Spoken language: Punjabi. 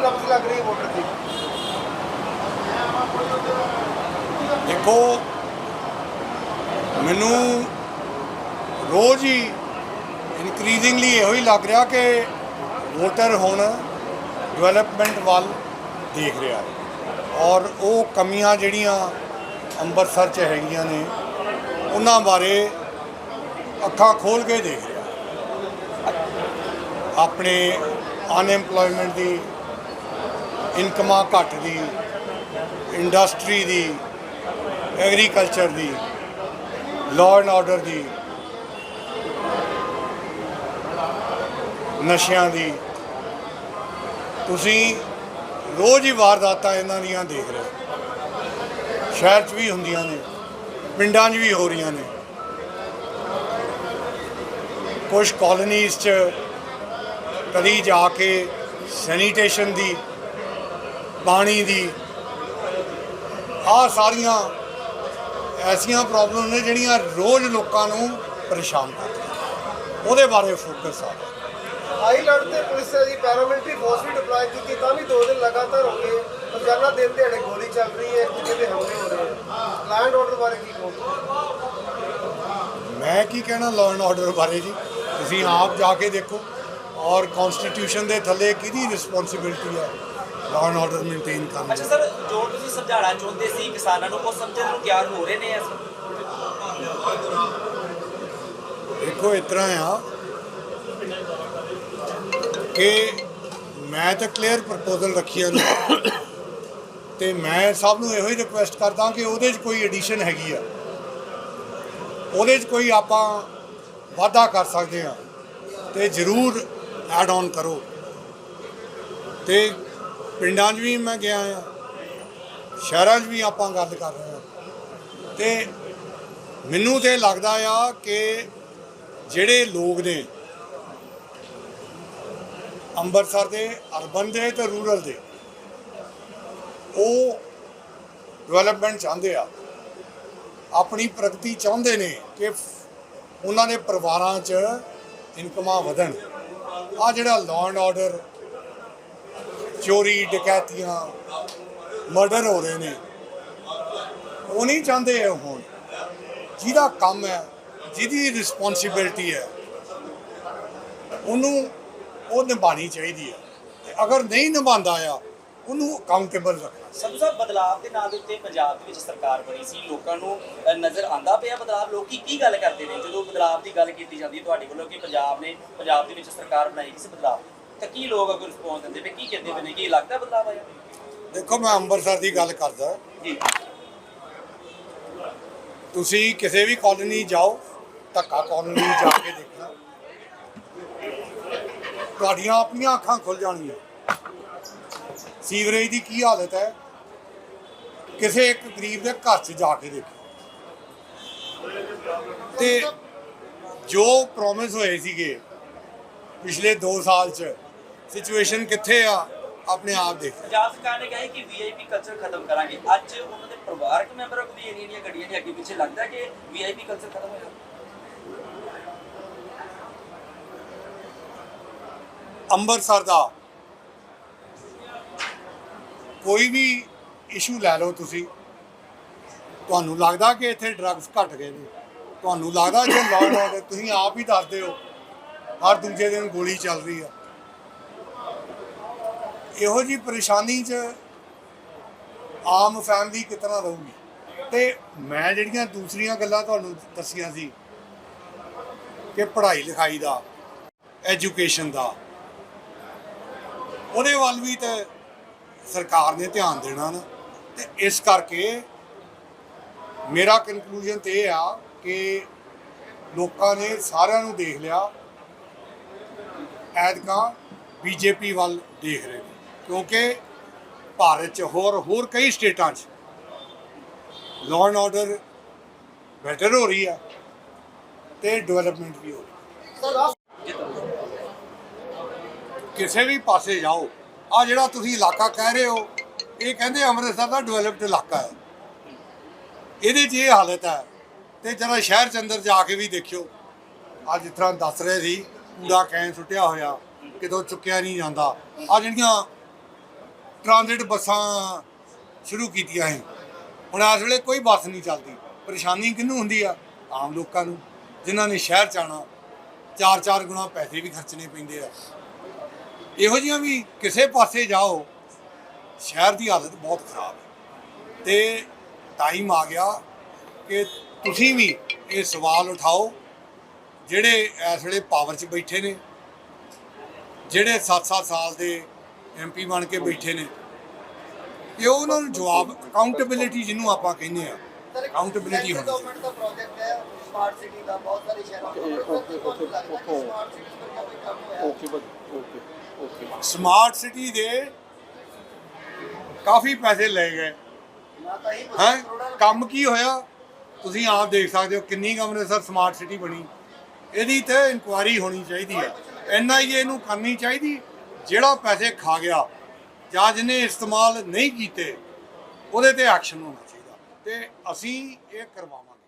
ਨਬਜ਼ ਲੱਗ ਰਹੀ ਵੋਟਰ ਦੀ ਦੇਖੋ, ਮੈਨੂੰ ਰੋਜ਼ ਹੀ ਇਨਕਰੀਜ਼ਿੰਗਲੀ ਇਹੋ ਹੀ ਲੱਗ ਰਿਹਾ ਕਿ ਵੋਟਰ ਹੁਣ ਡਿਵੈਲਪਮੈਂਟ ਵੱਲ ਦੇਖ ਰਿਹਾ ਹੈ। ਔਰ ਉਹ ਕਮੀਆਂ ਜਿਹੜੀਆਂ ਅੰਮ੍ਰਿਤਸਰ 'ਚ ਹੈਗੀਆਂ ਨੇ, ਉਹਨਾਂ ਬਾਰੇ ਅੱਖਾਂ ਖੋਲ ਕੇ ਦੇਖ ਰਿਹਾ। ਆਪਣੇ ਅਨਐਮਪਲੋਇਮੈਂਟ ਦੀ ਇਨਕਮਾਂ ਘੱਟ ਦੀ ਇੰਡਸਟਰੀ ਦੀ ਐਗਰੀਕਲਚਰ ਦੀ ਲਾਅ ਐਂਡ ਆਰਡਰ ਦੀ, ਨਸ਼ਿਆਂ ਦੀ ਤੁਸੀਂ ਰੋਜ਼ ਹੀ ਵਾਰਦਾਤਾਂ ਇਹਨਾਂ ਦੀਆਂ ਦੇਖ ਰਹੇ ਹੋ। ਸ਼ਹਿਰ 'ਚ ਵੀ ਹੁੰਦੀਆਂ ਨੇ, ਪਿੰਡਾਂ 'ਚ ਵੀ ਹੋ ਰਹੀਆਂ ਨੇ ਕੁਝ ਕਾਲੋਨੀਜ਼ 'ਚ ਕਦੀ ਜਾ ਕੇ ਸੈਨੀਟੇਸ਼ਨ ਦੀ ਪਾਣੀ ਦੀ। ਆਹ ਸਾਰੀਆਂ ਐਸੀਆਂ ਪ੍ਰੋਬਲਮ ਨੇ ਜਿਹੜੀਆਂ ਰੋਜ਼ ਲੋਕਾਂ ਨੂੰ ਪਰੇਸ਼ਾਨ ਕਰਦੀਆਂ। ਉਹਦੇ ਬਾਰੇ ਫੋਕਸ ਆ। ਹਾਈ ਲੜ ਤੇ ਪੁਲਿਸ ਦੀ ਪੈਰਾਮਿਲਟਰੀ ਫੋਰਸ ਵੀ ਡਿਪਲੋਏ ਕੀਤੀ ਤਾਂ ਵੀ ਦੋ ਦਿਨ ਲਗਾਤਾਰ ਹੋ ਗਏ। ਰੋਜ਼ਾਨਾ ਦਿਨ ਦਿਹਾੜੇ ਗੋਲੀ ਚੱਲ ਰਹੀ ਹੈ ਦੂਜੇ ਦੇ ਹਮਲੇ ਹੋ ਰਹੇ ਹੈ ਲੈਂਡ ਆਰਡਰ ਬਾਰੇ ਕੀ ਕਹੋਗੇ? ਮੈਂ ਕੀ ਕਹਿਣਾ ਲਾਅ ਐਂਡ ਆਰਡਰ ਬਾਰੇ ਜੀ? ਤੁਸੀਂ ਆਪ ਜਾ ਕੇ ਦੇਖੋ। ਔਰ ਕਨਸਟੀਟਿਊਸ਼ਨ ਦੇ ਥੱਲੇ ਕਿਹਦੀ ਰਿਸਪੌਂਸਿਬਿਲਟੀ ਹੈ? ਲਾਅ ਐਂਡ ਆਰਡਰ ਮੇਨਟੇਨ ਕਰਨ ਅੱਛਾ ਸਰ ਜੋ ਤੁਸੀਂ ਸਮਝਾਉਣਾ ਚਾਹੁੰਦੇ ਸੀ ਕਿਸਾਨਾਂ ਨੂੰ ਉਹ ਸਮਝਣ ਨੂੰ ਤਿਆਰ ਹੋ ਰਹੇ ਨੇ ਇਸ ਦੇਖੋ ਇਸ ਤਰ੍ਹਾਂ ਆ ਕਿ ਮੈਂ ਤਾਂ ਕਲੀਅਰ ਪ੍ਰਪੋਜ਼ਲ ਰੱਖੀਆਂ ਨੇ ਤੇ ਮੈਂ ਸਭ ਨੂੰ ਇਹੋ ਹੀ ਰਿਕੁਐਸਟ ਕਰਦਾ ਕਿ ਉਹਦੇ 'ਚ ਕੋਈ ਐਡੀਸ਼ਨ ਹੈਗੀ ਆ। ਉਹਦੇ 'ਚ ਕੋਈ ਆਪਾਂ ਵਾਅਦਾ ਕਰ ਸਕਦੇ ਆ। ਤੇ ਜ਼ਰੂਰ ਐਡ ਆਨ ਕਰੋ। ਤੇ ਪਿੰਡਾਂ 'ਚ ਵੀ ਮੈਂ ਗਿਆ ਆ, ਸ਼ਹਿਰਾਂ 'ਚ ਵੀ ਆਪਾਂ ਗੱਲ ਕਰ ਰਹੇ ਹਾਂ ਤੇ ਮੈਨੂੰ ਤੇ ਲੱਗਦਾ ਆ ਕਿ ਜਿਹੜੇ ਲੋਕ ਨੇ, ਅੰਮ੍ਰਿਤਸਰ ਦੇ, ਅਰਬਨ ਦੇ ਤੇ ਰੂਰਲ ਦੇ, ਉਹ ਡਿਵੈਲਪਮੈਂਟ ਚਾਹੁੰਦੇ ਆ। ਆਪਣੀ ਪ੍ਰਗਤੀ ਚਾਹੁੰਦੇ ਨੇ ਕਿ ਉਹਨਾਂ ਦੇ ਪਰਿਵਾਰਾਂ 'ਚ ਇਨਕਮਾਂ ਵਧਣ। ਆ ਜਿਹੜਾ ਲਾਅ ਐਂਡ ਆਰਡਰ ਚੋਰੀ ਡਕੈਤੀਆਂ ਮਰਡਰ ਹੋ ਰਹੇ ਨੇ। ਉਹ ਨਹੀਂ ਚਾਹੁੰਦੇ ਇਹ ਹੋਣ। ਜਿਹਦਾ ਕੰਮ ਹੈ, ਜਿਹਦੀ ਰਿਸਪੌਂਸਿਬਿਲਟੀ ਹੈ, ਉਹਨੂੰ ਉਹ ਨਿਭਾਣੀ ਚਾਹੀਦੀ ਹੈ। ਤੇ ਅਗਰ ਨਹੀਂ ਨਿਭਾਉਂਦਾ ਆ, ਉਹਨੂੰ ਅਕਾਊਂਟੇਬਲ ਰੱਖਣਾ। ਸੰਧੂ ਸਾਹਿਬ ਬਦਲਾਵ ਦੇ ਨਾਂ ਦੇ ਉੱਤੇ ਪੰਜਾਬ ਦੇ ਵਿੱਚ ਸਰਕਾਰ ਬਣੀ ਸੀ। ਲੋਕਾਂ ਨੂੰ ਨਜ਼ਰ ਆਂਦਾ ਪਿਆ ਬਦਲਾਵ। ਲੋਕੀ ਕੀ ਗੱਲ ਕਰਦੇ ਨੇ? ਜਦੋਂ ਬਦਲਾਵ ਦੀ ਗੱਲ ਕੀਤੀ ਜਾਂਦੀ ਹੈ ਤੁਹਾਡੇ ਕੋਲੋਂ ਕਿ ਪੰਜਾਬ ਨੇ, ਪੰਜਾਬ ਦੇ ਵਿੱਚ ਸਰਕਾਰ ਬਣਾਈ ਕਿਸੇ ਬਦਲਾਵ। ਤਾਂ ਕੀ ਲੋਕ ਅਗਰ ਰਿਸਪੌਂਸ ਦਿੰਦੇ ਪਏ ਕੀ ਕਹਿੰਦੇ ਪਏ ਨੇ? ਕੀ ਲੱਗਦਾ ਬਦਲਾਵ ਆਇਆ ਦੇਖੋ ਮੈਂ ਅੰਮ੍ਰਿਤਸਰ ਦੀ ਗੱਲ ਕਰਦਾ। ਜੀ। ਤੁਸੀਂ ਕਿਸੇ ਵੀ ਕਾਲੋਨੀ ਜਾਓ ਧੱਕਾ ਕਾਲੋਨੀ ਜਾ ਕੇ ਦੇਖਣਾ। ਤੁਹਾਡੀਆਂ ਆਪਣੀਆਂ ਅੱਖਾਂ ਖੁੱਲ ਜਾਣਗੀਆਂ। ਸੀਵਰੇਜ ਦੀ ਕੀ ਹਾਲਤ ਹੈ? ਕਿਸੇ ਇੱਕ ਗਰੀਬ ਦੇ ਘਰ 'ਚ ਜਾ ਕੇ ਦੇਖੋ। ਤੇ ਜੋ ਪ੍ਰੋਮਿਸ ਹੋਏ ਸੀਗੇ ਪਿਛਲੇ 2 ਸਾਲ 'ਚ ਸਿਚੁਏਸ਼ਨ ਕਿੱਥੇ ਆ ਆਪਣੇ ਆਪ ਦੇਖੋ। ਪੰਜਾਬ ਸਰਕਾਰ ਨੇ ਕਿਹਾ ਕਿ ਵੀਆਈਪੀ ਕਲਚਰ ਖਤਮ ਕਰਾਂਗੇ। ਅੱਜ ਉਹਨਾਂ ਦੇ ਪਰਿਵਾਰਕ ਮੈਂਬਰਾਂ ਕੋਲ ਵੀ ਇੰਨੀਆਂ ਇੰਨੀਆਂ ਗੱਡੀਆਂ ਨੇ ਅੱਗੇ ਪਿੱਛੇ ਲੱਗਦਾ ਕਿ ਵੀਆਈਪੀ ਕਲਚਰ ਖਤਮ ਹੋਇਆ। ਅੰਮ੍ਰਿਤਸਰ ਦਾ ਕੋਈ ਵੀ ਇਸ਼ੂ ਲੈ ਲਓ ਤੁਸੀਂ ਤੁਹਾਨੂੰ ਲੱਗਦਾ ਕਿ ਇੱਥੇ ਡਰੱਗਸ ਘਟ ਗਏ ਨੇ? ਤੁਹਾਨੂੰ ਲੱਗਦਾ ਕਿ ਲਾਅ ਆਰਡਰ ਤੁਸੀਂ ਆਪ ਹੀ ਦੱਸਦੇ ਹੋ ਹਰ ਦੂਜੇ ਦਿਨ ਗੋਲੀ ਚੱਲ ਰਹੀ ਆ। ਇਹੋ ਜੀ ਪਰੇਸ਼ਾਨੀ 'ਚ ਆਮ ਫੈਮਿਲੀ ਕਿਤਨਾ ਰਹੂਗੀ? ਤੇ ਮੈਂ ਜਿਹੜੀਆਂ ਦੂਸਰੀਆਂ ਗੱਲਾਂ ਤੁਹਾਨੂੰ ਦੱਸੀਆਂ ਸੀ ਕਿ ਪੜ੍ਹਾਈ ਲਿਖਾਈ ਦਾ ਐਜੂਕੇਸ਼ਨ ਦਾ, ਉਹਦੇ ਵੱਲ ਵੀ ਤੇ ਸਰਕਾਰ ਨੇ ਧਿਆਨ ਦੇਣਾ ਨਾ। ਤੇ ਇਸ ਕਰਕੇ ਮੇਰਾ ਕਨਕਲੂਜਨ ਤੇ ਇਹ ਆ ਕਿ ਲੋਕਾਂ ਨੇ ਸਾਰਿਆਂ ਨੂੰ ਦੇਖ ਲਿਆ, ਐਤਕਾਂ ਬੀਜੇਪੀ ਵੱਲ ਦੇਖ ਰਹੇ ਨੇ। ਕਿਉਂਕਿ ਭਾਰਤ 'ਚ ਹੋਰ ਹੋਰ ਕਈ ਸਟੇਟਾਂ 'ਚ ਲਾਅ ਐਂਡ ਆਰਡਰ ਬੈਟਰ ਹੋ ਰਹੀ ਆ ਤੇ ਡਿਵੈਲਪਮੈਂਟ ਵੀ ਹੋ ਰਹੀ ਕਿਸੇ ਵੀ ਪਾਸੇ ਜਾਓ ਆ ਜਿਹੜਾ ਤੁਸੀਂ ਇਲਾਕਾ ਕਹਿ ਰਹੇ ਹੋ, ਇਹ ਕਹਿੰਦੇ ਅੰਮ੍ਰਿਤਸਰ ਦਾ ਡਿਵੈਲਪਡ ਇਲਾਕਾ ਹੈ। ਇਹਦੇ 'ਚ ਇਹ ਹਾਲਤ ਹੈ ਤੇ ਜਰਾ ਸ਼ਹਿਰ ਚ ਅੰਦਰ ਜਾ ਕੇ ਵੀ ਦੇਖਿਓ। ਅੱਜ ਜਿਸ ਤਰ੍ਹਾਂ ਦੱਸ ਰਹੇ ਸੀ ਕੂੜਾ ਕੈਨ ਸੁੱਟਿਆ ਹੋਇਆ, ਕਿਤੋਂ ਚੁੱਕਿਆ ਨਹੀਂ ਜਾਂਦਾ। ਆ ਜਿਹੜੀਆਂ ਟ੍ਰਾਂਜ਼ਿਟ ਬੱਸਾਂ ਸ਼ੁਰੂ ਕੀਤੀਆਂ ਹੈ ਹੁਣ ਇਸ ਵੇਲੇ ਕੋਈ ਬੱਸ ਨਹੀਂ ਚੱਲਦੀ। ਪਰੇਸ਼ਾਨੀ ਕਿਹਨੂੰ ਹੁੰਦੀ ਆ? ਆਮ ਲੋਕਾਂ ਨੂੰ, ਜਿਨ੍ਹਾਂ ਨੇ ਸ਼ਹਿਰ ਚ ਆਉਣਾ ਚਾਰ ਚਾਰ ਗੁਣਾ ਪੈਸੇ ਵੀ ਖਰਚਣੇ ਪੈਂਦੇ ਆ। ਇਹੋ ਜਿਹੀਆਂ ਵੀ ਕਿਸੇ ਪਾਸੇ ਜਾਓ, ਸ਼ਹਿਰ ਦੀ ਹਾਲਤ ਬਹੁਤ ਖਰਾਬ ਹੈ। ਤੇ ਟਾਈਮ ਆ ਗਿਆ ਕਿ ਤੁਸੀਂ ਵੀ ਇਹ ਸਵਾਲ ਉਠਾਓ, ਜਿਹੜੇ ਇਸ ਵੇਲੇ ਪਾਵਰ 'ਚ ਬੈਠੇ ਨੇ, ਜਿਹੜੇ 7-7 ਸਾਲ ਦੇ ਐਮਪੀ ਬਣ ਕੇ ਬੈਠੇ ਨੇ। ਕਿ ਉਹਨਾਂ ਨੂੰ ਜਵਾਬ ਅਕਾਊਂਟੇਬਿਲਿਟੀ ਜਿਹਨੂੰ ਆਪਾਂ ਕਹਿੰਦੇ ਆ ਅਕਾਊਂਟੇਬਿਲਿਟੀ ਹੋਣੀ ਚਾਹੀਦੀ ਗਵਰਨਮੈਂਟ ਦਾ ਪ੍ਰੋਜੈਕਟ ਹੈ ਸਮਾਰਟ ਸਿਟੀ ਦਾ ਬਹੁਤ ਸਾਰੇ ਸ਼ਹਿਰਾਂ okay okay okay smart city ਕਾਫੀ ਪੈਸੇ ਲਏ ਗਏ। ਹੀ ਹੈ? ਕੰਮ ਕੀ ਹੋਇਆ? ਤੁਸੀਂ ਆਪ ਦੇਖ ਸਕਦੇ ਹੋ ਕਿੰਨੀ ਕੁ ਅੰਮ੍ਰਿਤਸਰ ਸਮਾਰਟ ਸਿਟੀ ਬਣੀ। ਇਹਦੀ ਤੇ ਇਨਕੁਆਇਰੀ ਹੋਣੀ ਚਾਹੀਦੀ ਹੈ ਐਨਆਈਏ ਨੂੰ ਕਰਨੀ ਚਾਹੀਦੀ। ਜਿਹੜਾ ਪੈਸੇ ਖਾ ਗਿਆ, ਜਾਂ ਜਿਹਨੇ ਇਸਤੇਮਾਲ ਨਹੀਂ ਕੀਤੇ, ਉਹਦੇ ਤੇ ਐਕਸ਼ਨ ਹੋਣਾ ਚਾਹੀਦਾ। ਤੇ ਅਸੀਂ ਇਹ ਕਰਵਾਵਾਂਗੇ।